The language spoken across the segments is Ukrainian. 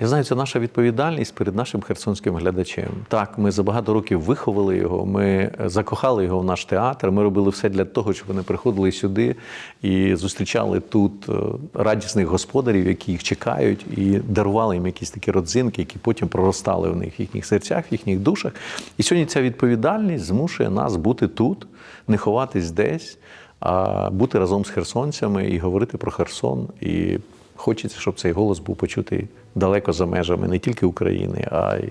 Я знаю, це наша відповідальність перед нашим херсонським глядачем. Так, ми за багато років виховали його, ми е, закохали його в наш театр. Ми робили все для того, щоб вони приходили сюди і зустрічали тут е, радісних господарів, які їх чекають, і дарували їм якісь такі родзинки, які потім проростали в них в їхніх серцях, в їхніх душах. І сьогодні ця відповідальність змушує нас бути тут, не ховатись десь, а бути разом з херсонцями і говорити про Херсон. І хочеться, щоб цей голос був почутий далеко за межами не тільки України, а й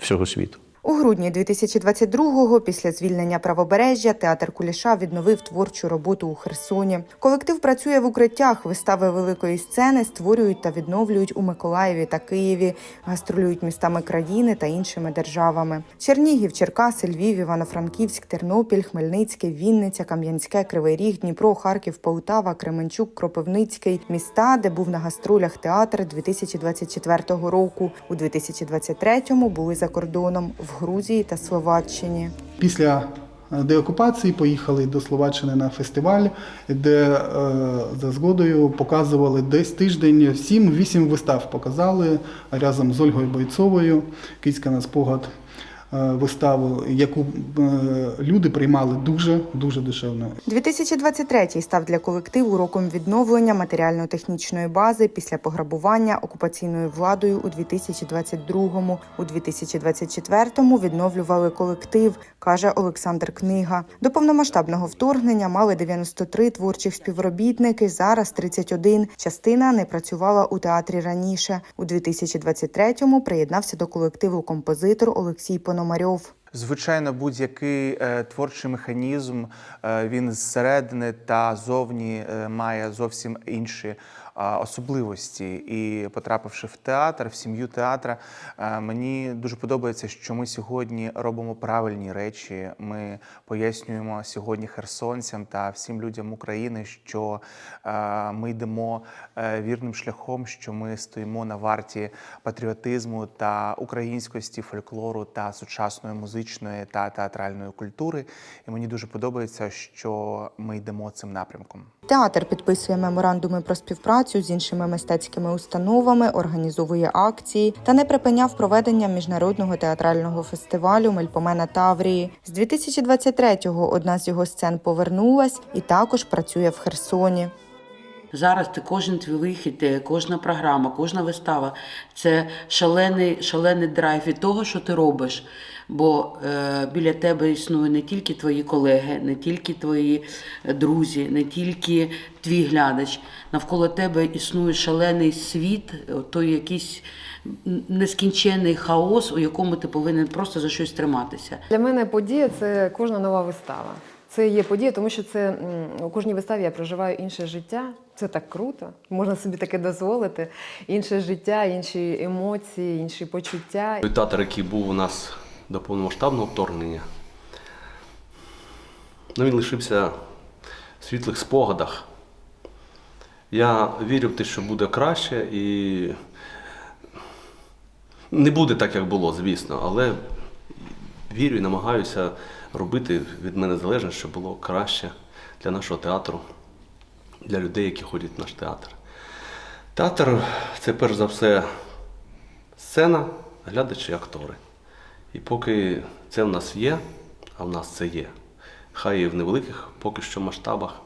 всього світу. У грудні 2022-го, після звільнення правобережжя, театр Куліша відновив творчу роботу у Херсоні. Колектив працює в укриттях. Вистави великої сцени створюють та відновлюють у Миколаєві та Києві, гастролюють містами країни та іншими державами. Чернігів, Черкаси, Львів, Івано-Франківськ, Тернопіль, Хмельницький, Вінниця, Кам'янське, Кривий Ріг, Дніпро, Харків, Полтава, Кременчук, Кропивницький міста, де був на гастролях театр 2024 року. У 2023-му були за кордоном в Грузії та Словаччині. Після е, деокупації поїхали до Словаччини на фестиваль, де е, за згодою показували десь тиждень 7-8 вистав. Показали разом з Ольгою Бойцовою, Київська на спогад виставу, яку е, люди приймали дуже дуже душевно. 2023 став для колективу роком відновлення матеріально-технічної бази після пограбування окупаційною владою у 2022-му. У 2024-му відновлювали колектив, каже Олександр Книга. До повномасштабного вторгнення мали 93 творчих співробітники. Зараз 31. Частина не працювала у театрі раніше. У 2023-му приєднався до колективу композитор Олексій Пономарьов. Звичайно, будь-який е, творчий механізм е, він зсередини та зовні е, має зовсім інші особливості. І потрапивши в театр, в сім'ю театра, е, мені дуже подобається, що ми сьогодні робимо правильні речі. Ми пояснюємо сьогодні херсонцям та всім людям України, що е, ми йдемо е, вірним шляхом, що ми стоїмо на варті патріотизму та українськості, фольклору та сучасної музичної та театральної культури. І мені дуже подобається, що ми йдемо цим напрямком. Театр підписує меморандуми про співпрацю з іншими мистецькими установами, організовує акції та не припиняв проведення міжнародного театрального фестивалю Мельпомена Таврії. З 2023-го одна з його сцен повернулась і також працює в Херсоні. Зараз ти кожен твій вихід, кожна програма, кожна вистава це шалений, шалений драйв від того, що ти робиш. Бо е, біля тебе існують не тільки твої колеги, не тільки твої е, друзі, не тільки твій глядач. Навколо тебе існує шалений світ, той якийсь нескінчений хаос, у якому ти повинен просто за щось триматися. Для мене подія це кожна нова вистава. Це є подія, тому що це у кожній виставі я проживаю інше життя. Це так круто. Можна собі таке дозволити. Інше життя, інші емоції, інші почуття. Той театр, який був у нас до повномасштабного вторгнення, ну, він лишився в світлих спогадах. Я вірю в те, що буде краще і не буде так, як було, звісно, але вірю і намагаюся робити від мене залежне, щоб було краще для нашого театру, для людей, які ходять в наш театр. Театр це перш за все сцена, глядачі, актори. І поки це в нас є, а в нас це є, хай і в невеликих поки що масштабах,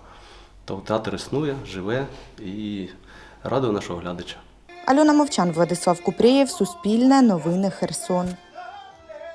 то театр існує, живе і радує нашого глядача. Альона Мовчан, Владислав Купрієв, Суспільне, Новини Херсон.